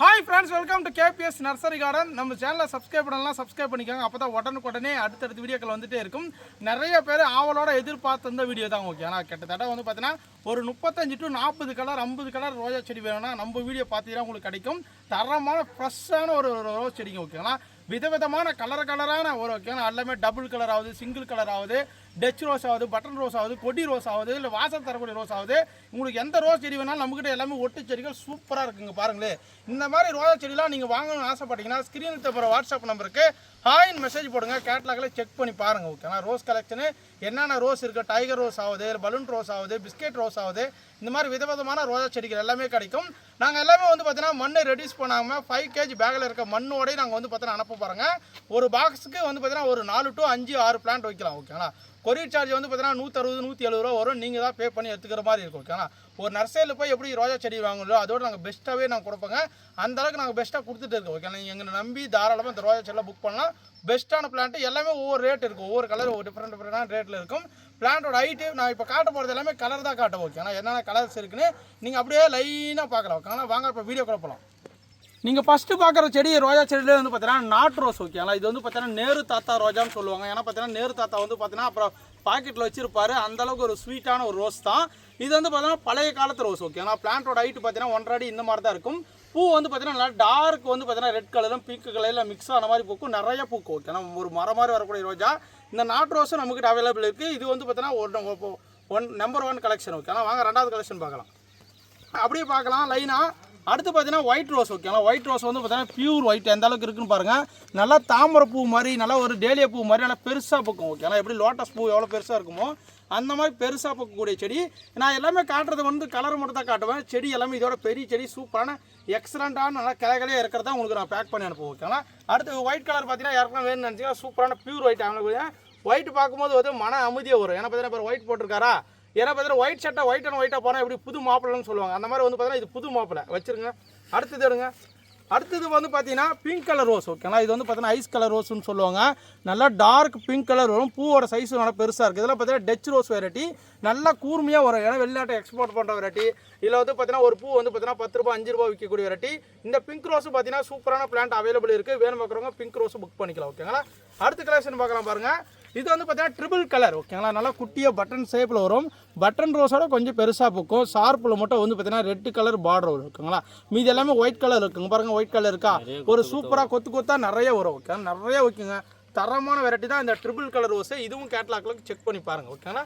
Hi friends welcome to K P S nursery garden நம்ம சேனலை subscribe பண்ணலாம் subscribe பண்ணிக்கோங்க. அப்போ தான் உடனுக்குடனே அடுத்தடுத்த வீடியோக்கள் வந்துட்டே இருக்கும். நிறைய பேர் ஆவலோட எதிர்பார்த்தந்த வீடியோ தான் ஓகே ஆனால் கிட்டத்தட்ட வந்து பார்த்தீங்கன்னா ஒரு முப்பத்தஞ்சு டு நாற்பது கலர் ஐம்பது கலர் ரோஜா செடி வேணும்னா நம்ம வீடியோ பார்த்தீங்கன்னா உங்களுக்கு கிடைக்கும். தரமான ஃப்ரெஷ்ஷான ஒரு ரோஸ் செடிங்க ஓகேங்களா விதவிதமான கலர் கலரான ஒரு ஓகேங்களா எல்லாமே டபுள் கலர் ஆகுது சிங்கிள் கலர் ஆகுது. டச் ரோஸ் ஆகுது பட்டன் ரோஸ் ஆகுது கொடி ரோஸ் ஆகுது இல்லை வாசல் தரக்கூடிய ரோஸ் ஆகுது. உங்களுக்கு எந்த ரோஸ் செடி வேணாலும் நம்மக்கிட்ட எல்லாமே ஒட்டு செடிகள் சூப்பராக இருக்குங்க பாருங்களேன். இந்த மாதிரி ரோஜா செடிலாம் நீங்கள் வாங்கணும்னு ஆசைப்பட்டீங்கன்னா ஸ்க்ரீனில் தப்புற வாட்ஸ்அப் நம்பருக்கு ஹாயின் மெசேஜ் போடுங்க. கேட்லாகில் செக் பண்ணி பாருங்கள் ஓகேனா ரோஸ் கலெக்ஷனு என்னென்ன ரோஸ் இருக்குது டைகர் ரோஸ் ஆகுது இல்லை பலூன் ரோஸ் ஆகுது பிஸ்கெட் ரோஸ் ஆகுது இந்த மாதிரி விதவிதமான ரோஜா செடிகள் எல்லாமே கிடைக்கும். நாங்கள் எல்லாமே வந்து பார்த்தீங்கன்னா மண்ணை ரெடியூஸ் பண்ணாமல் ஃபைவ் கேஜி பேக்கில் இருக்க மண்ணோடய நாங்கள் வந்து பார்த்தீங்கன்னா அனுப்ப போகிறோங்க ஒரு பாக்ஸுக்கு வந்து பார்த்தீங்கன்னா ஒரு நாலு டு அஞ்சு ஆறு பிளான்ட் வைக்கலாம் ஓகேங்களா கொரியர் சார்ஜ் வந்து பார்த்தீங்கன்னா நூற்றறுபது நூற்றி எழுபது ரூபா வரும். நீங்கள் தான் பே பண்ணி எடுத்துக்கிற மாதிரி இருக்கும் ஓகேங்களா ஒரு நர்சரியில் போய் எப்படி ரோஜா செடி வாங்கலோ அதோட நாங்கள் பெஸ்ட்டாகவே நாங்கள் கொடுப்போங்க. அந்த அளவுக்கு நாங்கள் பெஸ்ட்டாக கொடுத்துட்டு இருக்கோம் ஓகே நீங்கள் எங்களை நம்பி தாராளமாக இந்த ரோஜா செடியெலாம் புக் பண்ணலாம். பெஸ்ட்டான பிளான்ட்டு எல்லாமே ஒவ்வொரு ரேட் இருக்கும். ஒவ்வொரு கலர் ஒரு டிஃப்ரெண்ட் டிஃப்ரெண்டான ரேட்டில் இருக்கும். பிளான்ட்டோட ஹைட்டு நான் இப்போ காட்ட போகிறது எல்லாமே கலர் தான் காட்ட ஓகே ஆனால் என்னென்ன கலர்ஸ் இருக்குன்னு நீங்கள் அப்படியே லைனாக பார்க்கலாம். ஆனால் வாங்க இப்போ வீடியோ போகலாம் நீங்கள் ஃபஸ்ட்டு பார்க்குற செடி ரோஜா செடியிலே வந்து பார்த்தீங்கன்னா நாட் ரோஸ் ஓகேங்களா இது வந்து பார்த்தீங்கன்னா நேரு தாத்தா ரோஜான்னு சொல்லுவாங்க. ஏன்னா பார்த்தீங்கன்னா நேரு தாத்தா வந்து பார்த்தீங்கன்னா அப்புறம் பாக்கெட்டில் வச்சிருப்பாரு. அந்த அளவுக்கு ஒரு ஸ்வீட்டான ஒரு ரோஸ் தான். இது வந்து பார்த்தீங்கன்னா பழைய காலத்து ரோஸ் ஓகே. ஆனால் பிளான்ட்டோட ஹைட்டு பார்த்தீங்கன்னா ஒன்றரை அடி இந்த மாதிரி தான் இருக்கும். பூ வந்து பார்த்தீங்கன்னா நல்லா டார்க் வந்து பார்த்தீங்கன்னா ரெட் கலரும் பிங்க் கலரில் மிக்ஸ் ஆன மாதிரி பூக்கும். நிறைய பூக்கும் ஓகேனா ஒரு மரம் மாதிரி வரக்கூடிய ரோஜா. இந்த நாட்டு ரோஸும் நம்மக்கிட்ட அவைலபிள் இருக்குது இது வந்து பார்த்தீங்கன்னா ஒரு one number one collection okay ஆனால் வாங்க ரெண்டாவது கலெக்ஷன் பார்க்கலாம். அப்படியே பார்க்கலாம் லைனாக அடுத்து பார்த்தீங்கன்னா ஒயிட் ரோஸ் ஓகேங்களா ஒயிட் ரோஸ் வந்து பார்த்தீங்கன்னா பியூர் ஒயிட் எந்த அளவுக்கு இருக்குன்னு பாருங்கள் நல்லா தாமரை பூ மாதிரி நல்லா ஒரு டேலிய பூ மாதிரி நல்லா பெருசாக பூக்கும் ஓகேங்களா எப்படி லோட்டஸ் பூ எவ்வளோ பெருசாக இருக்குமோ அந்த மாதிரி பெருசாக பூக்கக்கூடிய செடி. நான் எல்லாமே காட்டுறது வந்து கலர் மட்டும் தான் காட்டுவேன். செடி எல்லாமே இதோட பெரிய செடி சூப்பரான எக்ஸலண்ட்டான நல்லா கிளைகளே இருக்கிறதா உங்களுக்கு நான் பேக் பண்ணி அனுப்புவேன் ஓகேங்களா அடுத்து ஒயிட் கலர் பார்த்தீங்கன்னா யாருக்கெல்லாம் வேணும்னு நினச்சிங்கன்னா சூப்பரான பியூர் ஒயிட் அவங்களுக்கு ஒயிட் பார்க்கும்போது வந்து மன அமைதியாக வரும். ஏன்னா பார்த்தீங்கன்னா ஒயிட் போட்டிருக்காரா? ஏன்னா பார்த்தீங்கன்னா ஒயிட் ஷர்ட்டை ஒயிட் அண்ட் ஒயிட்டாக போனால் எப்படி புது மாப்பிள்ளைன்னு சொல்லுவாங்க. அந்த மாதிரி வந்து பார்த்தீங்கன்னா இது புது மாப்பிள்ளை. வச்சிருங்க. அடுத்தது எடுங்க. அடுத்தது வந்து பார்த்தீங்கன்னா பிங்க் கலர் ரோஸ் ஓகேங்களா இது வந்து பார்த்தீங்கன்னா ஐஸ் கலர் ரோஸ்னு சொல்லுவாங்க. நல்லா டார்க் பிங்க் கலர் வரும். பூவோட சைஸ் நல்லா பெருசாக இருக்குது இதெல்லாம் பார்த்தீங்கன்னா டச் ரோஸ் வெரைட்டி நல்லா கூர்மையாக வரும். ஏன்னா வெளிநாட்டை எக்ஸ்போர்ட் பண்ணுற வெரைட்டி இதில் வந்து பார்த்தீங்கன்னா ஒரு பூ வந்து பார்த்தீங்கன்னா பத்து ரூபா அஞ்சு ரூபா விற்கக்கூடிய வெரைட்டி இந்த பிங்க் ரோஸ் பார்த்தீங்கன்னா சூப்பரான பிளான்ட் அவைலபிள் இருக்குது வேணும் பார்க்குறவங்க பிங்க் ரோஸ் புக் பண்ணிக்கலாம் ஓகேங்களா அடுத்த கலெக்ஷன் பார்க்கலாம் பாருங்கள் இது வந்து பார்த்தீங்கன்னா ட்ரிபிள் கலர் ஓகேங்களா நல்லா குட்டியாக பட்டன் ஷேப்பில் வரும். பட்டன் ரோஸோட கொஞ்சம் பெருசாக பூக்கும். ஷார்ப்பில் மட்டும் வந்து பார்த்தீங்கன்னா ரெட் கலர் பார்டர் வரும் ஓகேங்களா மீதி எல்லாமே ஒயிட் கலர் இருக்குங்க. பாருங்க ஒயிட் கலர் இருக்கா? ஒரு சூப்பராக கொத்து கொத்தா நிறைய வரும் ஓகே நிறைய வைக்குங்க. தரமான வெரைட்டி தான் இந்த ட்ரிபிள் கலர் ரோஸு இதுவும் கேட்லாக்ல செக் பண்ணி பாருங்க ஓகேங்களா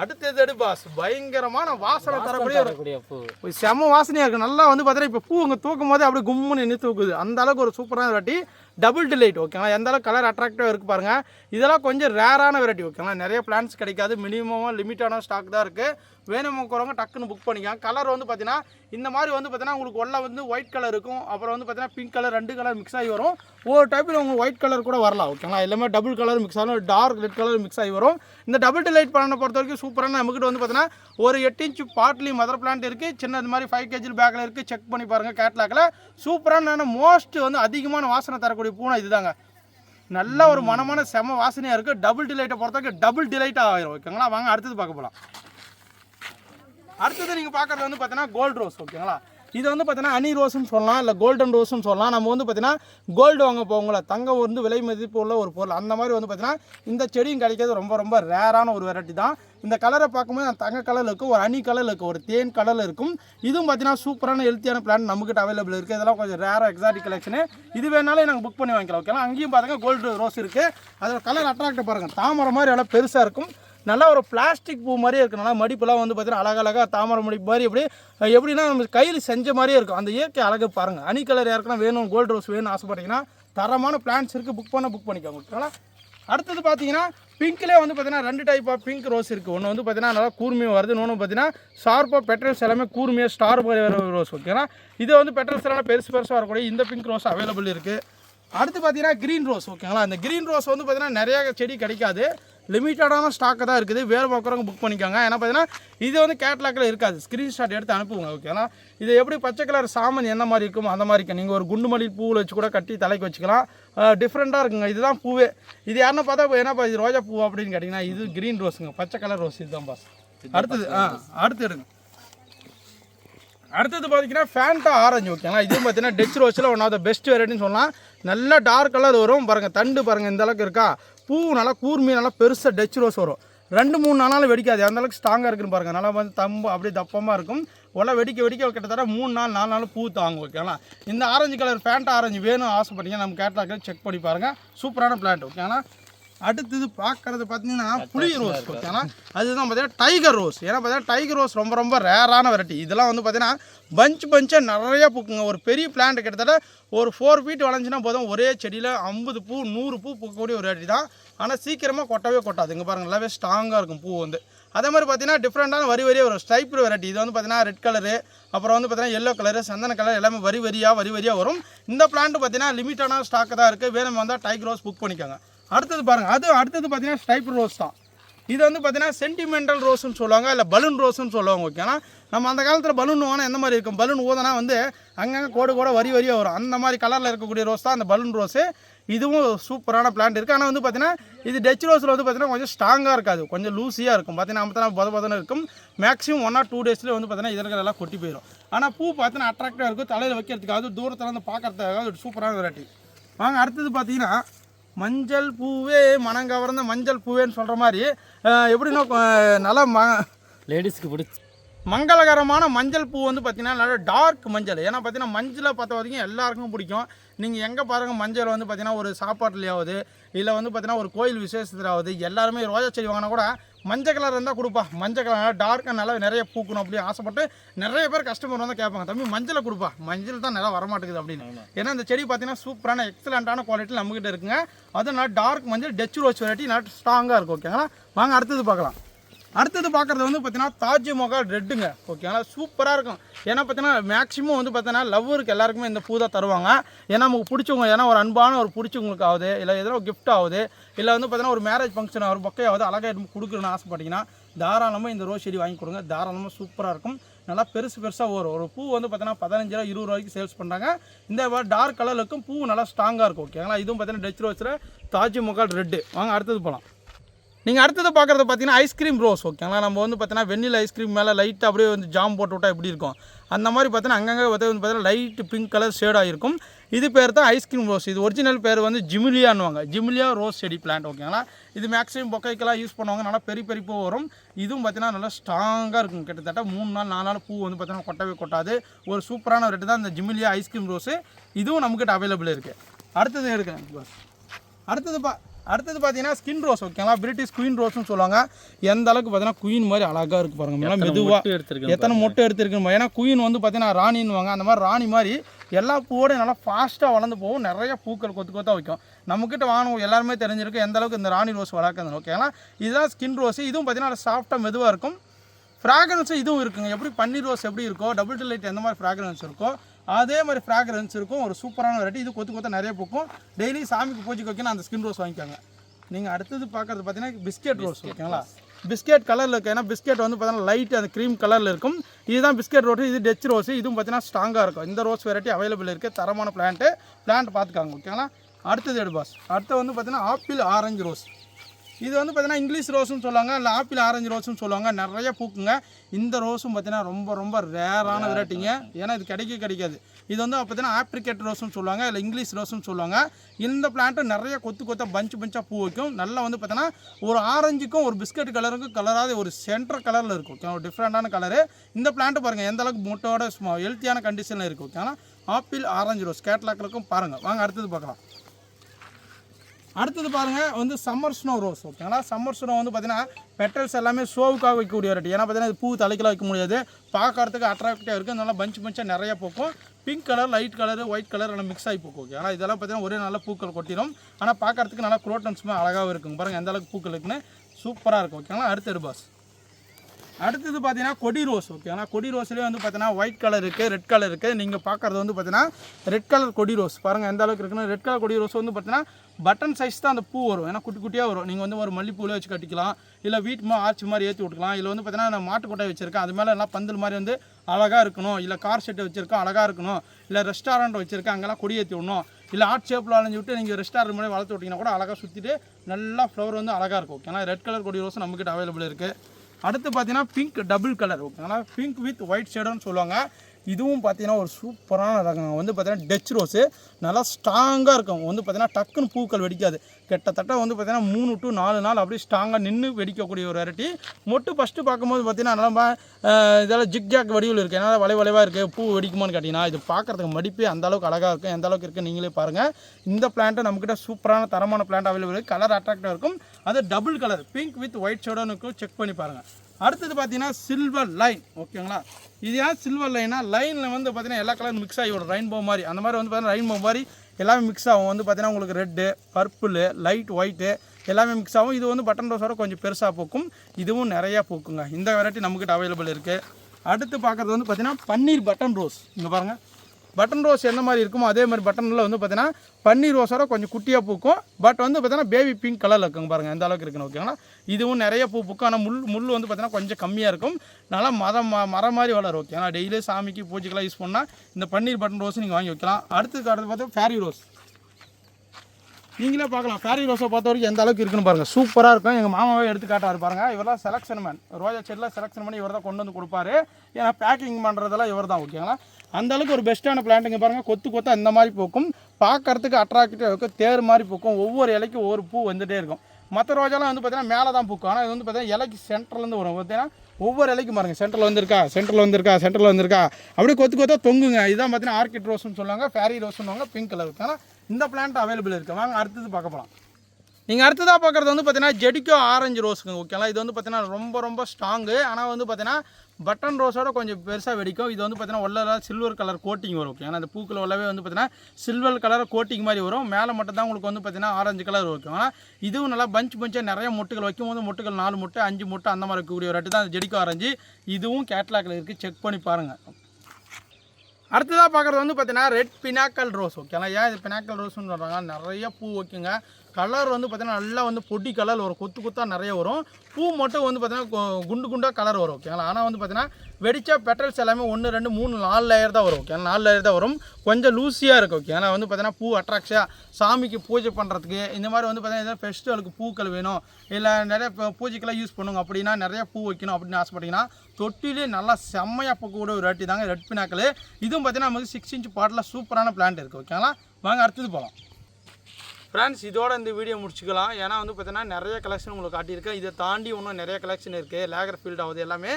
அடுத்தது பாஸ் பயங்கரமான வாசனை தரக்கூடிய ஒரு செம்ம வாசனையாக இருக்குது நல்லா வந்து பார்த்தீங்கன்னா இப்போ பூ இங்கே தூக்கும் போதே அப்படியே கும்முன்னு நின்று தூக்குது. அந்த அளவுக்கு ஒரு சூப்பரான வெரைட்டி டபுள் டிலைட் ஓகேங்களா எந்த அளவுக்கு கலர் அட்ராக்டிவாக இருக்குது பாருங்கள் இதெல்லாம் கொஞ்சம் ரேரான வெரைட்டி ஓகேங்களா நிறைய பிளான்ஸ் கிடைக்காது. மினிமமாக லிமிட்டான ஸ்டாக் தான் இருக்குது வேணுமோக்கிறவங்க டக்குன்னு புக் பண்ணிக்கலாம். கலர் வந்து பார்த்தீங்கன்னா இந்த மாதிரி வந்து பார்த்தீங்கன்னா உங்களுக்கு உள்ள வந்து ஒயிட் கலர் இருக்கும். அப்புறம் வந்து பார்த்தீங்கன்னா பிங்க் கலர் ரெண்டு கலர் மிக்ஸ் ஆகி வரும். ஒவ்வொரு டைப்பில் உங்களுக்கு ஒயிட் கலர் கூட வரலாம் ஓகேங்களா எல்லாமே டபுள் கலர் மிக்ஸ் ஆகும் டார்க் ரெட் கலர் மிக்ஸ் ஆகி வரும். இந்த டபுள் டிலைட் பண்ண பொறுத்த வரைக்கும் சூப்பரான நம்மக்கிட்ட வந்து பார்த்தீங்கன்னா ஒரு எட்டு இன்ச்சு பாட்லி மதர் பிளான்ட் இருக்குது சின்ன இது மாதிரி ஃபைவ் கேஜி பேக்கில் இருக்குது செக் பண்ணி பாருங்கள் கேட்லாக்கில் சூப்பரான மோஸ்ட் வந்து அதிகமான வாசனை தரக்கூடிய பூனை இதுதாங்க. நல்ல ஒரு மனமான செம வாசனையாக இருக்குது டபுள் டிலைட்டை பொறுத்தவரைக்கும் டபுள் டிலைட்டாக ஆயிரும். ஓகேங்களா? வாங்க அடுத்தது பார்க்க போகலாம் அடுத்தது நீங்கள் பார்க்குறது வந்து பார்த்தீங்கன்னா கோல்டு ரோஸ் ஓகேங்களா? இது வந்து பார்த்தீங்கன்னா அனி ரோஸ்னு சொல்லலாம் இல்லை கோல்டன் ரோஸ்னு சொல்லலாம். நம்ம வந்து பார்த்தீங்கன்னா கோல்டு வாங்க போங்களா தங்கம் வந்து விலை மதிப்பு உள்ள ஒரு பொருள். அந்த மாதிரி வந்து பார்த்தீங்கன்னா இந்த செடியும் கிடைக்கிறது ரொம்ப ரொம்ப ரேரான ஒரு வெரைட்டி தான். இந்த கலரை பார்க்கும்போது அந்த தங்க கலரில் இருக்கும் ஒரு அணி கலரில் இருக்கும் ஒரு தேன் கலரில் இருக்கும். இதுவும் பார்த்தீங்கன்னா சூப்பரான ஹெல்த்தியான பிளான் நம்மகிட்ட அவைலபிள் இருக்குது இதெல்லாம் கொஞ்சம் ரேராக எக்ஸாட்டிக் கலெக்ஷனு இது வேணாலும் நாங்கள் புக் பண்ணி வாங்கிக்கலாம் ஓகேங்களா அங்கேயும் பார்த்தீங்கன்னா கோல்டு ரோஸ் இருக்குது அதோட கலர் அட்ராக்ட் பாருங்கள் தாமரை மாதிரி எல்லாம் பெருசாக இருக்கும். நல்லா ஒரு பிளாஸ்டிக் பூ மாதிரியே இருக்கும் நல்லா மடிப்புலாம் வந்து பார்த்தீங்கன்னா அழகழகாக தாமரை மடிப்பு மாதிரி எப்படி எப்படின்னா நம்ம கையில் செஞ்ச மாதிரியே இருக்கும். அந்த இயற்கை அழகு பாருங்கள் அணி கலர் யாருக்குன்னா வேணும் கோல்டு ரோஸ் வேணும்னு ஆசைப்பட்டீங்கன்னா தரமான பிளான்ஸ் இருக்குது புக் பண்ண புக் பண்ணிக்கோங்க. ஓகேங்களா அடுத்தது பார்த்தீங்கன்னா பிங்க்லேயே வந்து பார்த்தீங்கன்னா ரெண்டு டைப் ஆஃப் பிங்க் ரோஸ் இருக்குது ஒன்று வந்து பார்த்தீங்கன்னா நல்லா கூர்மையாக வருது. இன்னொன்று பார்த்தீங்கன்னா ஷார்ப்பாக பெட்ரல்ஸ் எல்லாமே கூர்மையாக ஸ்டார் மாதிரி வர ரோஸ் ஓகேங்களா இது வந்து பெட்ரல்ஸ் எல்லாம் பெருசு பெருசாக வரக்கூடிய இந்த பிங்க் ரோஸ் அவைலபிள் இருக்குது அடுத்து பார்த்தீங்கன்னா க்ரீன் ரோஸ் ஓகேங்களா அந்த க்ரீன் ரோஸ் வந்து பார்த்தீங்கன்னா நிறைய செடி கிடைக்காது. லிமிட்டடான ஸ்டாக்கு தான் இருக்குது. வேறு பார்க்குறவங்க புக் பண்ணிக்கோங்க. ஏன்னா பார்த்தீங்கன்னா இது வந்து கேட்லாக்கில் இருக்காது. ஸ்க்ரீன்ஷாட் எடுத்து அனுப்புங்க ஓகேங்களா இது எப்படி பச்சை கலர் சாமன் என்ன மாதிரி இருக்கும் அந்த மாதிரி இருக்கும் நீங்கள் ஒரு குண்டு மல்லி பூவில் வச்சு கூட கட்டி தலைக்கு வச்சுக்கலாம். டிஃப்ரெண்ட்டாக இருக்குங்க. இதுதான் பூவே. இது யாருன்னு பார்த்தா என்னப்பா இது ரோஜா பூ அப்படின்னு கேட்டிங்கன்னா இது க்ரீன் ரோஸுங்க பச்சை கலர் ரோஸ் இதுதான் பாஸ் அடுத்தது ஆ அடுத்து எடுங்க. அடுத்தது பார்த்தீங்கன்னா ஃபேண்டா ஆரஞ்சு ஓகேங்களா இதுவும் பார்த்தீங்கன்னா டெச் ரோஸில் ஒன் ஆஃப் த பெஸ்ட் வெரைட்டின்னு சொல்லலாம். நல்லா டார்க் கலர் வரும். பாருங்கள் தண்டு பாருங்கள் இந்த அளவுக்கு இருக்கா? பூ நல்லா கூர்மி நல்லா பெருசாக டெச் ரோஸ் வரும். ரெண்டு மூணு நாளாலும் வெடிக்காது. அந்தளவுக்கு ஸ்ட்ராங்காக இருக்குன்னு பாருங்கள் நல்லா வந்து தம்பு அப்படியே தப்பமாக இருக்கும். ஒல்லாம் வெடிக்க வெடிக்க கிட்டத்தட்ட மூணு நாள் நாலு நாள் பூ தாங்கும் ஓகேங்களா இந்த ஆரஞ்சு கலர் ஃபேண்டா ஆரஞ்சு வேணும் ஆசைப்பட்டீங்க நம்ம கேட்டலாக்கு செக் பண்ணி பாருங்கள் சூப்பரான பிளான்ட் ஓகேங்களா அடுத்தது பார்க்கறது பார்த்தீங்கன்னா புளி ரோஸ் ஓகேங்களா அதுதான் பார்த்தீங்கன்னா டைகர் ரோஸ் ஏன்னா பார்த்தீங்கன்னா டைகர் ரோஸ் ரொம்ப ரொம்ப ரேரான வெரைட்டி இதெல்லாம் வந்து பார்த்தீங்கன்னா பஞ்ச் பஞ்சாக நிறைய பூக்குங்க. ஒரு பெரிய பிளான்ட் கிட்டத்தட்ட ஒரு ஃபோர் ஃபீட் வளைஞ்சினா போதும் ஒரே செடியில் ஐம்பது பூ நூறு பூ பூக்கக்கூடிய ஒரு வெரைட்டி தான். ஆனால் சீக்கிரமாக கொட்டவே கொட்டாது. இங்கே பாருங்க நல்லாவே ஸ்ட்ராங்காக இருக்கும் பூ வந்து. அதே மாதிரி பார்த்தீங்கன்னா டிஃப்ரெண்ட்டான வரி வரியாக ஒரு ஸ்ட்ரைப் வெரைட்டி இது வந்து பார்த்தீங்கன்னா ரெட் கலரு அப்புறம் வந்து பார்த்தீங்கன்னா எல்லோ கலரு சந்தன கலர் எல்லாமே வரி வரியாக வரி வரியாக வரும். இந்த பிளான்ட் பார்த்தீங்கன்னா லிமிட்டான ஸ்டாக்கு தான் இருக்குது வேணும் வந்தால் டைகர் ரோஸ் புக் பண்ணிக்கோங்க. அடுத்தது பாருங்கள் அது அடுத்தது பார்த்தீங்கன்னா ஸ்டைப் ரோஸ் தான். இது வந்து பார்த்தீங்கன்னா சென்டிமெண்டல் ரோஸ்னு சொல்லுவாங்க இல்லை பலூன் ரோஸ்னு சொல்லுவாங்க ஓகேனா நம்ம அந்த காலத்தில் பலூன் ஓனால் எந்த மாதிரி இருக்கும்? பலூன் ஊதனா வந்து அங்கங்கே கோடு கூட வரி வரியாக வரும். அந்த மாதிரி கலரில் இருக்கக்கூடிய ரோஸ் தான் அந்த பலூன் ரோஸு இதுவும் சூப்பரான பிளான்ட் இருக்குது ஆனால் வந்து பார்த்தீங்கன்னா இது டச் ரோஸில் வந்து பார்த்தீங்கன்னா கொஞ்சம் ஸ்ட்ராங்காக இருக்காது. கொஞ்சம் லூஸியாக இருக்கும். பார்த்தீங்கன்னா பார்த்தீங்கன்னா பத பதன்னு இருக்கும். மேக்ஸிமம் ஒன் ஆர் டூ டேஸ்லேயே வந்து பார்த்தீங்கன்னா இதழ்கள் எல்லாம் கொட்டி போயிடும் ஆனால் பூ பார்த்தீங்கன்னா அட்ராக்டாக இருக்கும். தலையில் வைக்கிறதுக்காக தூரத்தில் வந்து பார்க்கறதுக்காக ஒரு சூப்பரான வெரைட்டி வாங்க அடுத்தது பார்த்தீங்கன்னா மஞ்சள் பூவே மனம் கவர்ந்த மஞ்சள் பூவேன்னு சொல்கிற மாதிரி எப்படின்னா நல்லா ம லேடிஸ்க்கு பிடிச்சி மங்களகரமான மஞ்சள் பூ வந்து பார்த்தீங்கன்னா நல்லா டார்க் மஞ்சள். ஏன்னா பார்த்தீங்கன்னா மஞ்சளை பார்த்த வரைக்கும் எல்லாருக்கும் பிடிக்கும். நீங்கள் எங்கே பாருங்கள் மஞ்சள் வந்து பார்த்தீங்கன்னா ஒரு சாப்பாட்டுலையாவது இல்லை வந்து பார்த்தீங்கன்னா ஒரு கோயில் விசேஷத்துலாவது எல்லாருமே ரோஜா செடி வாங்கினா கூட மஞ்சள் கலர் இருந்தால் கொடுப்பா. மஞ்சள் கலர் டார்க்காக நல்லா நிறைய பூக்கணும் அப்படி ஆசைப்பட்டு நிறைய பேர் கஸ்டமர் வந்து கேட்பாங்க. தம்பி மஞ்சளை கொடுப்பா. மஞ்சள் தான் நல்லா வரமாட்டேங்குது அப்படின்னு. ஏன்னா இந்த செடி பார்த்தீங்கன்னா சூப்பரான எக்ஸலண்ட்டான குவாலிட்டி நம்மகிட்ட இருக்குங்க. அதுவும் நல்லா டார்க் மஞ்சள் டச் ரோஸ் வெரைட்டி நல்லா ஸ்ட்ராங்காக இருக்கும் ஓகேங்களா வாங்க அடுத்தது பார்க்கலாம். அடுத்தது பார்க்குறது வந்து பார்த்தீங்கன்னா தாஜ்மஹால் ரெட்டுங்க. ஓகேங்களா சூப்பராக இருக்கும். ஏன்னா பார்த்தீங்கன்னா மேக்ஸிமம் வந்து பார்த்தீங்கன்னா லவ்வருக்கு எல்லாருக்குமே இந்த பூ தான் தருவாங்க. ஏன்னா நமக்கு பிடிச்சவங்க ஏன்னா ஒரு அன்பான ஒரு பிடிச்சவங்களுக்கு ஆகுது. இல்லை எதோ கிஃப்ட் ஆகுது. இல்லை வந்து பார்த்தீங்கன்னா ஒரு மேரேஜ் ஃபங்க்ஷன் ஒரு பக்கை ஆகுது அழகாக எடுத்து கொடுக்கணும்னு ஆசைப்பட்டீங்கன்னா தாராளமாக இந்த ரோஸ் செடி வாங்கி கொடுங்க. தாராளமாக சூப்பராக இருக்கும். நல்லா பெருசு பெருசாக வரும். ஒரு பூ வந்து பார்த்தீங்கன்னா பதினஞ்சு ரூபா இருபது ரூபாய்க்கு சேல்ஸ் பண்ணுறாங்க இந்த டார்க் கலரில் இருக்கும். பூ நல்லா ஸ்ட்ராங்காக இருக்கும். ஓகேங்களா இதுவும் பார்த்தீங்கன்னா டச் ரோஸில் தாஜ்மஹால் ரெட்டு. வாங்க அடுத்தது போகலாம் நீங்கள் அடுத்தது பார்க்குறது பார்த்தீங்கன்னா ஐஸ்கிரீம் ரோஸ் ஓகேங்களா நம்ம வந்து பார்த்தீங்கன்னா வெண்ணில் ஐஸ்கிரீம் மேலே லைட்டாக அப்படியே வந்து ஜாம் போட்டு விட்டால் எப்படி இருக்கும்? அந்த மாதிரி பார்த்தீங்கன்னா அங்கங்கே வந்து பார்த்தீங்கன்னா லைட் பிங்க் கலர் ஷேடாக இருக்கும். இது பேர் தான் ஐஸ்கிரீம் ரோஸ் இது ஒரிஜினல் பேர் வந்து ஜிமிலியான்வாங்க ஜிமிலியா ரோஸ் செடி பிளான்ட் ஓகேங்களா இது மேக்ஸிமம் பொக்கைக்கெல்லாம் யூஸ் பண்ணுவாங்க. நல்லா பெரிய பெரிய பூ வரும். இதுவும் பார்த்தீங்கன்னா நல்லா ஸ்ட்ராங்காக இருக்கும். கிட்டத்தட்ட மூணு நாள் நாலு நாள் பூ வந்து பார்த்தீங்கன்னா கொட்டவே கொட்டாது. ஒரு சூப்பரான ரேட்டு தான் இந்த ஜிமிலியா ஐஸ்கிரீம் ரோஸு இதுவும் நம்மக்கிட்ட அவைலபிள் இருக்குது அடுத்தது எடுக்கிறேன். அடுத்தது பா அடுத்தது பார்த்தீங்கன்னா ஸ்கின் ரோஸ் ஓகேங்களா பிரிட்டிஷ் குயின் ரோஸ்னு சொல்லுவாங்க. எந்த அளவுக்கு பார்த்தீங்கன்னா குயின் மாதிரி அழகாக இருக்கு பாருங்க. நல்லா மெதுவாக எத்தனை மொட்டை எடுத்திருக்கணும் ஏன்னா குயின் வந்து பார்த்தீங்கன்னா ராணின்னுவாங்க. அந்த மாதிரி ராணி மாதிரி எல்லா பூவோடையும் நல்லா ஃபாஸ்ட்டாக வளர்ந்து போகும். நிறைய பூக்கள் கொத்து கொத்தா வைக்கும். நம்மக்கிட்ட வாங்கணும் எல்லாருமே தெரிஞ்சிருக்கு எந்த அளவுக்கு இந்த ராணி ரோஸ் வளர்க்குறது ஓகேங்களா இதுதான் ஸ்கின் ரோஸ் இதுவும் பார்த்தீங்கன்னா சாஃப்டாக மெதுவாக இருக்கும். ஃப்ராக்ரன்ஸ் இதுவும் இருக்குங்க. எப்படி பன்னீர் ரோஸ் எப்படி இருக்கோ டபுள் டிலைட் எந்த மாதிரி ஃப்ராக்ரன்ஸ் இருக்கோ அதே மாதிரி ஃப்ராக்ரன்ஸ் இருக்கும். ஒரு சூப்பரான வெரைட்டி இது கொத்து கொத்த நிறைய பூக்கும். டெய்லி சாமிக்கு பூஜைக்கு வைக்கணும் அந்த ஸ்கின் ரோஸ் வாங்கிக்கோங்க. நீங்கள் அடுத்தது பார்க்குறது பார்த்தீங்கன்னா பிஸ்கெட் ரோஸ் ஓகேங்களா? பிஸ்கெட் கலரில் இருக்குது ஏன்னா பிஸ்கெட் வந்து பார்த்தீங்கன்னா லைட் அந்த க்ரீம் கலரில் இருக்கும். இதுதான் பிஸ்கெட் ரோஸ் இது டச் ரோஸ் இதுவும் பார்த்தீங்கன்னா ஸ்ட்ராங்காக இருக்கும். இந்த ரோஸ் வெரைட்டி அவைலபிள் இருக்குது தரமான பிளான்ட்டு பிளான்ட் பார்த்துக்காங்க ஓகேங்களா? அடுத்தது எடு பாஸ் அடுத்து வந்து பார்த்தீங்கன்னா ஆப்பிள் ஆரஞ்சு ரோஸ் இது வந்து பார்த்தீங்கன்னா இங்கிலீஷ் ரோஸ்னு சொல்லுவாங்க இல்லை ஆப்பிள் ஆரஞ்சு ரோஸ்னு சொல்லுவாங்க. நிறைய பூக்குங்க. இந்த ரோஸும் பார்த்தீங்கன்னா ரொம்ப ரொம்ப ரேரான வெரைட்டிங்க. ஏன்னா இது கிடைக்க கிடைக்காது. இது வந்து பார்த்தீங்கன்னா ஆப்ரிகேட் ரோஸ்னு சொல்லுவாங்க இல்லை இங்கிலீஷ் ரோஸ்னு சொல்லுவாங்க. இந்த பிளான்ட்டு நிறைய கொத்து கொத்த பஞ்சு பஞ்சாக பூ வைக்கும். நல்லா வந்து பார்த்தீங்கன்னா ஒரு ஆரஞ்சுக்கும் ஒரு பிஸ்கட் கலருக்கும் கலராக ஒரு சென்டர் கலரில் இருக்கும். ஓகே ஒரு டிஃப்ரெண்ட்டான கலரு இந்த பிளான்ட்டு பாருங்கள் எந்த அளவுக்கு மொட்டோட ஹெல்த்தியான கண்டிஷனில் இருக்குது ஓகேங்களா ஆப்பிள் ஆரஞ்சு ரோஸ் கேட்லாக்களுக்கும் பாருங்கள் வாங்க அடுத்தது பார்க்கலாம். அடுத்தது பாருங்கள் வந்து சம்மர் ஸ்னோ ரோஸ் ஓகேங்களா சம்மர் ஸ்னோ வந்து பார்த்தீங்கன்னா பெட்டல்ஸ் எல்லாமே ஷோவுக்காக வைக்கக்கூடிய ரெட்டி ஏன்னா பார்த்தீங்கன்னா இது பூ தலைக்கெல்லாம் வைக்க முடியாது. பார்க்கறதுக்கு அட்ராக்டிவாக இருக்குது நல்லா பஞ்சு பஞ்சாக நிறைய பூக்கும். Pink colour light colour white colour எல்லாம் மிக்ஸ் ஆகி பூக்கும். ஓகே ஆனால் இதெல்லாம் பார்த்தீங்கன்னா ஒரே நல்ல பூக்கள் கொட்டிடும். ஆனால் பார்க்கறதுக்கு நல்லா குரோட்டன்ஸுமே அழகாகவும் இருக்குங்க பாருங்கள் எந்த அளவுக்கு பூக்கள் இருக்குன்னு. சூப்பராக இருக்கும். ஓகேங்களா? அடுத்த பாஸ் அடுத்தது பார்த்தீங்கன்னா கொடி ரோஸ் ஓகேங்களா கொடி ரோஸ்லேயே வந்து பார்த்தீங்கன்னா ஒயிட் கலர் இருக்குது ரெட் கலர் இருக்குது நீங்கள் பார்க்குறது வந்து பார்த்தீங்கன்னா ரெட் கலர் கொடி ரோஸ். பாருங்கள் எந்த அளவுக்கு இருக்குன்னு. ரெட் கலர் கொடி ரோஸ் வந்து பார்த்தீங்கன்னா பட்டன் சைஸ் தான் அந்த பூ வரும். ஏன்னா குட்டி குட்டியாக வரும். நீங்கள் வந்து ஒரு மல்லிப்பூவில் வச்சு கட்டிக்கலாம் இல்லை வீட்டு ஆர்ச்சி மாதிரி ஏற்றி விட்டுக்கலாம். இல்லை வந்து பார்த்தீங்கன்னா நான் மாட்டு கொட்டை வச்சுருக்கேன். அது மேலே எல்லாம் பந்தல் மாதிரி வந்து அழகாக இருக்கணும். இல்லை கார் செட்டு வச்சுருக்கோம் அழகாக இருக்கணும். இல்லை ரெஸ்டாரண்ட் வச்சுருக்கேன் அங்கெல்லாம் கொடி ஏற்றி விடணும். இல்லை ஆர்ட் ஷேப்பில் அலைஞ்சு விட்டு நீங்கள் ரெஸ்டாரண்ட் மாதிரி வளர்த்து விட்டிங்கன்னா கூட அழகாக சுற்றிட்டு நல்லா ஃப்ளவர் வந்து அழகாக இருக்கும் ஓகேங்களா ரெட் கலர் கொடி ரோஸ் நம்மக்கிட்ட அவைலபிள் இருக்குது அடுத்து பார்த்தீங்கன்னா பிங்க் டபுள் கலர் ஓகேங்களா பிங்க் வித் ஒயிட் ஷேடுன்னு சொல்லுவாங்க. இதுவும் பார்த்தீங்கன்னா ஒரு சூப்பரான ரகம் வந்து பார்த்தீங்கன்னா டச் ரோஸு நல்லா ஸ்ட்ராங்காக இருக்கும். வந்து பார்த்தீங்கன்னா டக்குன்னு பூக்கள் வெடிக்காது. கிட்டத்தட்ட வந்து பார்த்தீங்கன்னா மூணு டு நாலு நாள் அப்படியே ஸ்ட்ராங்காக நின்று வெடிக்கக்கூடிய ஒரு வெரைட்டி மொட்டு ஃபஸ்ட்டு பார்க்கும்போது பார்த்தீங்கன்னா நல்லா இதெல்லாம் ஜிக்ஜாக் வடிவில் இருக்குது ஏன்னா வளை வளைவாக இருக்குது பூ வெடிக்குமான்னு கேட்டிங்கன்னா இது பார்க்குறதுக்கு மடிப்பே அந்த அளவுக்கு அழகாக இருக்கும். எந்த அளவுக்கு இருக்குது நீங்களே பாருங்கள் இந்த பிளான்ட்டு நம்மக்கிட்ட சூப்பரான தரமான பிளான்ட் அவைலபிள் இருக்குது கலர் அட்ராக்டாக இருக்கும். அது double colour pink with white ஷேடோன்னு check பண்ணி பாருங்கள் அடுத்தது பார்த்தீங்கன்னா சில்வர் லைன் ஓகேங்களா இது ஏன் சில்வர் லைனா லைனில் வந்து பார்த்தீங்கன்னா எல்லா கலரும் மிக்ஸ் ஆகி வரும். ரெயின்போ மாதிரி. அந்த மாதிரி வந்து பார்த்தீங்கன்னா ரெயின்போ மாதிரி எல்லாமே மிக்ஸ் ஆகும். வந்து பார்த்தீங்கன்னா உங்களுக்கு ரெட்டு பர்பிள் லைட் ஒயிட்டு எல்லாமே மிக்ஸ் ஆகும். இது வந்து பட்டன் ரோஸோட கொஞ்சம் பெருசாக பூக்கும். இதுவும் நிறையா பூக்குங்க. இந்த வெரைட்டி நம்மக்கிட்ட அவைலபிள் இருக்குது அடுத்து பார்க்குறது வந்து பார்த்தீங்கன்னா பன்னீர் பட்டன் ரோஸ் இங்கே பாருங்கள் பட்டன் ரோஸ் என்ன மாதிரி இருக்குமோ அதே மாதிரி பட்டனில் வந்து பார்த்தீங்கன்னா பன்னீர் ரோஸோட கொஞ்சம் குட்டியாக பூக்கும். பட் வந்து பார்த்தீங்கன்னா பேபி பிங்க் கலரில் இருக்குங்க பாருங்கள் எந்த அளவுக்கு இருக்குன்னு ஓகேங்களா இதுவும் நிறைய பூ பூக்கும். ஆனால் முள் முள் வந்து பார்த்தீங்கன்னா கொஞ்சம் கம்மியாக இருக்கும். நல்லா மரம் மரம் மாதிரி வளரும் ஓகேங்களா டெய்லி சாமிக்கு பூஜைக்கெல்லாம் யூஸ் பண்ணால் இந்த பன்னீர் பட்டன் ரோஸ் நீங்கள் வாங்கி வைக்கலாம். அடுத்து அடுத்து பார்த்தா ஃபேரி ரோஸ் நீங்களே பார்க்கலாம். ஃபேரி ரோஸை பொறுத்த வரைக்கும் எந்த அளவுக்கு இருக்குன்னு பாருங்கள் சூப்பராக இருக்கும். எங்கள் மாமாவே எடுத்து காட்டாரு பாருங்கள் இவரெல்லாம் செலக்ஷன் மேன் ரோஜா செடியில் செலக்ஷன் பண்ணி இவர் தான் கொண்டு வந்து கொடுப்பாரு. ஏன்னா பேக்கிங் பண்ணுறதெல்லாம் இவர் தான் ஓகேங்களா அந்தளவுக்கு ஒரு பெஸ்ட்டான பிளான்ட்டுங்க பாருங்கள் கொத்து கொத்தா இந்த மாதிரி பூக்கும். பார்க்கறதுக்கு அட்ராக்டிவாக இருக்கும். தேர் மாதிரி பூக்கும். ஒவ்வொரு இலைக்கும் ஒவ்வொரு பூ வந்துகிட்டே இருக்கும். மற்ற ரோஜாலாம் வந்து பார்த்தீங்கன்னா மேலே தான் பூக்கும். ஆனால் இது வந்து பார்த்தீங்கன்னா இலைக்கு சென்டர்லேருந்து வரும். பார்த்தீங்கன்னா ஒவ்வொரு இலைக்கும் பாருங்கள் சென்டரில் வந்திருக்கா? சென்டரில் வந்திருக்கா? சென்டரில் வந்திருக்கா? அப்படியே கொத்து கொத்தா தொங்குங்க. இதுதான் பார்த்தீங்கன்னா ஆர்கிட் ரோஸ்னு சொல்லுவாங்க. ஃபேரி ரோஸ்னுவாங்க பிங்க் கலர் ஆனால் இந்த பிளான்ட் அவைலபிள் இருக்குது வாங்க அடுத்தது பார்க்க போகலாம் நீங்கள் அடுத்ததாக பார்க்குறது வந்து பார்த்தீங்கன்னா ஜெடிக்கோ ஆரஞ்சு ரோஸுங்க ஓகேங்களா இது வந்து பார்த்தீங்கன்னா ரொம்ப ரொம்ப ஸ்ட்ராங்கு ஆனால் வந்து பார்த்தீங்கன்னா பட்டன் ரோஸோட கொஞ்சம் பெருசாக வெடிக்கும். இது வந்து பார்த்தீங்கன்னா உள்ள சில்வர் கலர் கோட்டிங் வரும் ஓகே அந்த பூக்கள் உள்ளவே வந்து பார்த்தீங்கன்னா சில்வர் கலர் கோட்டிங் மாதிரி வரும். மேலே மட்டும் தான் உங்களுக்கு வந்து பார்த்தீங்கன்னா ஆரஞ்சு கலர் இருக்கும் ஆனால் இதுவும் நல்லா பஞ்ச் பஞ்சாக நிறைய முட்டுகள் வைக்கும் போது நாலு முட்டை அஞ்சு முட்டை அந்த மாதிரி இருக்கக்கூடிய ஒரு தான் ஜெடிக்கோ ஆரஞ்சு இதுவும் கேட்லாக்ல இருக்குது செக் பண்ணி பாருங்கள் அடுத்ததாக பார்க்குறது வந்து பார்த்தீங்கன்னா ரெட் பினாக்கல் ரோஸ் ஓகேங்களா ஏன் இது பினாக்கல் ரோஸ்னு சொல்கிறாங்க நிறைய பூ வைக்குங்க. கலர் வந்து பார்த்தீங்கன்னா நல்லா வந்து பொடி கலர் வரும். கொத்து கொத்தாக நிறைய வரும். பூ மட்டும் வந்து பார்த்தீங்கன்னா குண்டு குண்டாக கலர் வரும் ஓகேங்களா ஆனால் வந்து பார்த்தீங்கன்னா வெடிச்சா பெட்டல்ஸ் எல்லாமே ஒன்று ரெண்டு மூணு நாலு லேயர் தான் வரும் ஓகே நாலு லேயர் தான் வரும். கொஞ்சம் லூஸியாக இருக்கும் ஓகே ஏன்னா வந்து பார்த்தீங்கன்னா பூ அட்ராக்ஷாக சாமிக்கு பூஜை பண்ணுறதுக்கு இந்த மாதிரி வந்து பார்த்தீங்கன்னா எதாவது ஃபெஸ்டிவலுக்கு பூக்கள் வேணும். இல்லை நிறைய பூஜைக்கெல்லாம் யூஸ் பண்ணுங்க அப்படின்னா நிறைய பூ வைக்கணும் அப்படின்னு ஆசைப்பட்டீங்கன்னா தொட்டிலே நல்லா செம்மையாக பூக்கக்கூடிய ஒரு வெரைட்டி தாங்க ரெட் பினாக்கல் இதுவும் பார்த்தீங்கன்னா நமக்கு சிக்ஸ் இன்ச் பாட்டில் சூப்பரான பிளான்ட் இருக்குது ஓகேங்களா வாங்க அடுத்தது போகலாம் ஃப்ரெண்ட்ஸ் இதோட இந்த வீடியோ முடிச்சுக்கலாம். ஏன்னா வந்து பார்த்தீங்கன்னா நிறைய கலெக்ஷன் உங்களுக்கு காட்டியிருக்கேன் இதை தாண்டி இன்னும் நிறைய கலெக்ஷன் இருக்குது லேகர் ஃபீல்ட் ஆகுது எல்லாமே.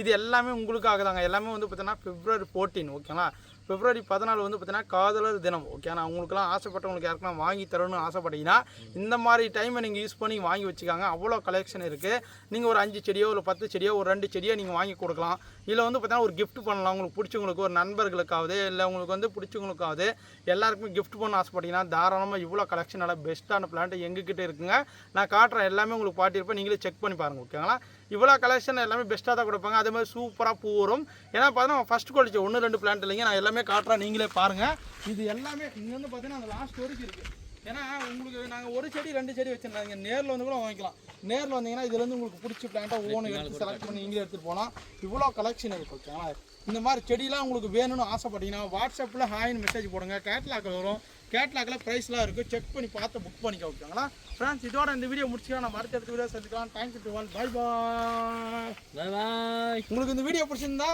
இது எல்லாமே உங்களுக்காக தாங்க எல்லாமே வந்து பார்த்தீங்கன்னா பிப்ரவரி ஃபோர்டீன் ஓகேங்களா பிப்ரவரி பதினாலு வந்து பார்த்தீங்கன்னா காதலர் தினம் ஓகே நான் உங்களுக்குலாம் ஆசைப்பட்டவங்களுக்கு யாருக்கெல்லாம் வாங்கி தரணும்னு ஆசைப்பட்டீங்கன்னா இந்த மாதிரி டைமை நீங்கள் யூஸ் பண்ணி வாங்கி வச்சுக்காங்க. அவ்வளோ கலெக்ஷன் இருக்குது நீங்கள் ஒரு அஞ்சு செடியோ ஒரு பத்து செடியோ ஒரு ரெண்டு செடியோ நீங்கள் வாங்கி கொடுக்கலாம். இல்லை வந்து பார்த்தீங்கன்னா ஒரு கிஃப்ட் பண்ணலாம். உங்களுக்கு பிடிச்சவங்களுக்கு ஒரு நண்பர்களுக்காவது இல்லை உங்களுக்கு வந்து பிடிச்சவங்களுக்காவது எல்லாருக்குமே கிஃப்ட் பண்ண ஆசைப்பட்டீங்கன்னா தாராளமாக இவ்வளோ கலெக்ஷன் நல்லா பெஸ்ட்டான பிளான்ட்டு எங்ககிட்ட இருக்குங்க. நான் காட்டுறேன் எல்லாமே உங்களுக்கு பாட்டியிருப்பேன். நீங்களே செக் பண்ணி பாருங்கள் ஓகேங்களா இவ்வளோ கலெக்ஷன் எல்லாமே பெஸ்ட்டாக தான் கொடுப்பாங்க. அதே மாதிரி சூப்பராக பூ வரும் ஏன்னா பார்த்தீங்கன்னா ஃபஸ்ட் குவாலிட்டி ஒன்று ரெண்டு பிளான்ட் இல்லைங்க. நான் எல்லாமே காட்டுறேன். நீங்களே பாருங்கள் இது எல்லாமே இங்கே வந்து பார்த்தீங்கன்னா அந்த லாஸ்ட் வரைக்கும் இருக்குது ஏன்னா உங்களுக்கு நாங்கள் ஒரு செடி ரெண்டு செடி வச்சுருந்தாங்க. நேரில் வந்து கூட வாங்கிக்கலாம். நேரில் வந்தீங்கன்னா இதுலேருந்து உங்களுக்கு பிடிச்ச பிளான்ட்டாக ஒவ்வொன்று எடுத்து செலக்ட் பண்ணி நீங்களே எடுத்துகிட்டு போகலாம். இவ்வளோ கலெக்ஷன் இருக்குது ஓகேங்களா இந்த மாதிரி செடிலாம் உங்களுக்கு வேணும்னு ஆசைப்பட்டீங்கன்னா வாட்ஸ்அப்பில் ஹாய்னு மெசேஜ் போடுங்க. கேட்லாக் வரும். கேட்லாக்ல ப்ரைஸ்லாம் இருக்குது செக் பண்ணி பார்த்து புக் பண்ணிக்க ஓகேங்களா ஃப்ரெண்ட்ஸ் இதோட இந்த வீடியோ முடிச்சுக்கலாம் நம்ம அடுத்த வீடியோ சந்திக்கலாம். Thank you to one bye bye bye bye உங்களுக்கு இந்த வீடியோ பிடிச்சிருந்தா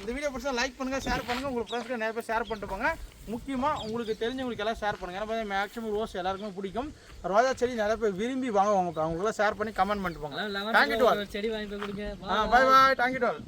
இந்த வீடியோ பிடிச்சா லைக் பண்ணுங்க ஷேர் பண்ணுங்க. உங்களுக்கு ஃப்ரெண்ட்ஸ்க்கு நிறைய பேர் ஷேர் பண்ணிட்டு போங்க. முக்கியமாக உங்களுக்கு தெரிஞ்சவங்களுக்கு எல்லாம் ஷேர் பண்ணுங்க. ஏன்னா மேக்ஸிமம் ரோஸ் எல்லாருக்குமே பிடிக்கும். ரோஜா செடி நிறைய பேர் விரும்பி வாங்குவாங்க. அவங்களுக்குலாம் ஷேர் பண்ணி கமெண்ட் பண்ணிட்டு போங்க. all. லெமன் செடி வாங்கி போய் கொடுங்க. ஆ bye bye thank you to all